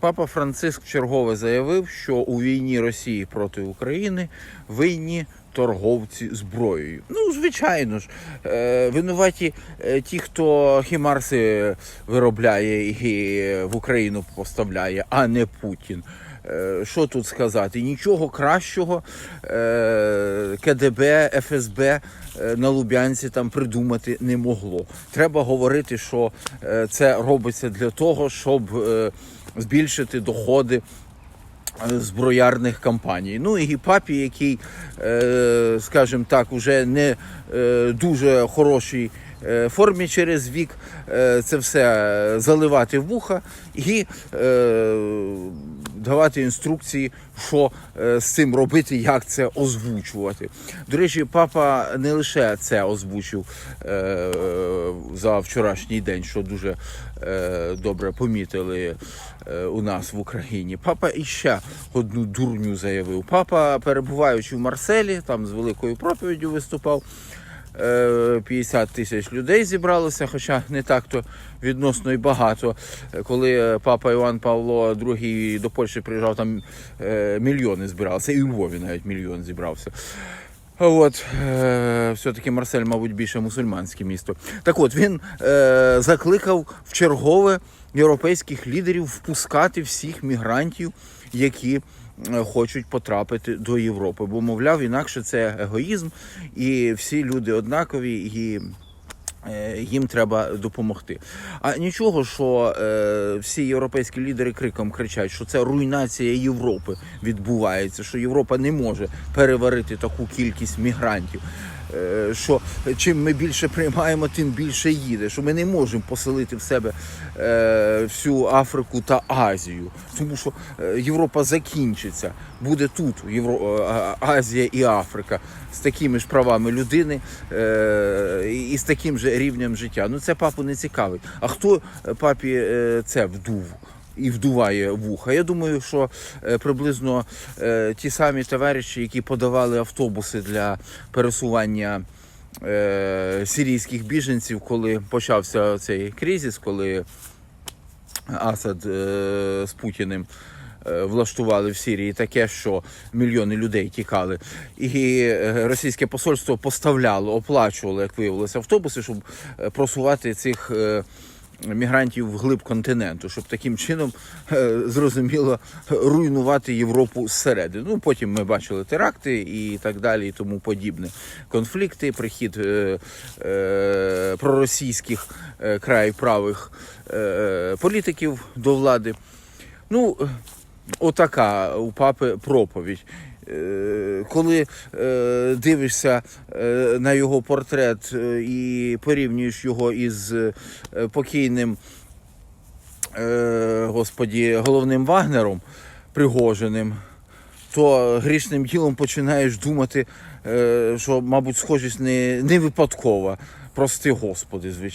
Папа Франциск чергове заявив, що у війні Росії проти України винні торговці зброєю. Ну, звичайно ж, е, винуваті е, ті, хто хімарси виробляє і в Україну поставляє, а не Путін. Е, Що тут сказати? Нічого кращого е, КДБ, ФСБ е, на Лубянці там придумати не могло. Треба говорити, що це робиться для того, щоб збільшити доходи зброярних компаній. Ну і папі, який, скажімо так, уже не дуже хорошій формі через вік, це все заливати в вуха і давати інструкції, що е, з цим робити, як це озвучувати. До речі, папа не лише це озвучив е, за вчорашній день, що дуже е, добре помітили у нас в Україні. Папа іще одну дурню заявив. Папа, перебуваючи в Марселі, там з великою проповіддю виступав. Е, 50 тисяч людей зібралося, хоча не так то відносно і багато. Е, Коли е, папа Іван Павло II до Польщі приїжджав, там е, мільйони збиралися, і у Львові навіть мільйон зібрався. От, е, все-таки Марсель, мабуть, більше мусульманське місто. Так от він е, закликав в чергове європейських лідерів впускати всіх мігрантів, які е, хочуть потрапити до Європи. Бо, мовляв, інакше це егоїзм, і всі люди однакові, і е, їм треба допомогти. А нічого, що е, всі європейські лідери криком кричать, що це руйнація Європи відбувається, що Європа не може переварити таку кількість мігрантів. Е, Що чим ми більше приймаємо, тим більше їде. Що ми не можемо поселити в себе е, всю Африку та Азію, тому що е, Європа закінчиться, буде тут Євро... Азія і Африка з такими ж правами людини і з таким же рівнем життя. Ну це папу не цікавить. А хто папі це вдув? І вдуває вуха. Я думаю, що е, приблизно е, ті самі товариші, які подавали автобуси для пересування е, сирійських біженців, коли почався цей кризис, коли Асад з Путіним влаштували в Сирії таке, що мільйони людей тікали. І російське посольство поставляло, оплачувало, як виявилося, автобуси, щоб просувати цих. Мігрантів вглиб континенту, щоб таким чином е, зрозуміло руйнувати Європу зсередини. Ну потім ми бачили теракти і так далі, і тому подібне. Конфлікти, прихід е, е, проросійських е, край правих е, політиків до влади. Ну, е, отака у папи проповідь. Е, Коли е, дивишся е, на його портрет і порівнюєш його із покійним господі, головним Вагнером Пригожиним, то грішним ділом починаєш думати, що, мабуть, схожість не, не випадкова. Прости, Господи, звичайно.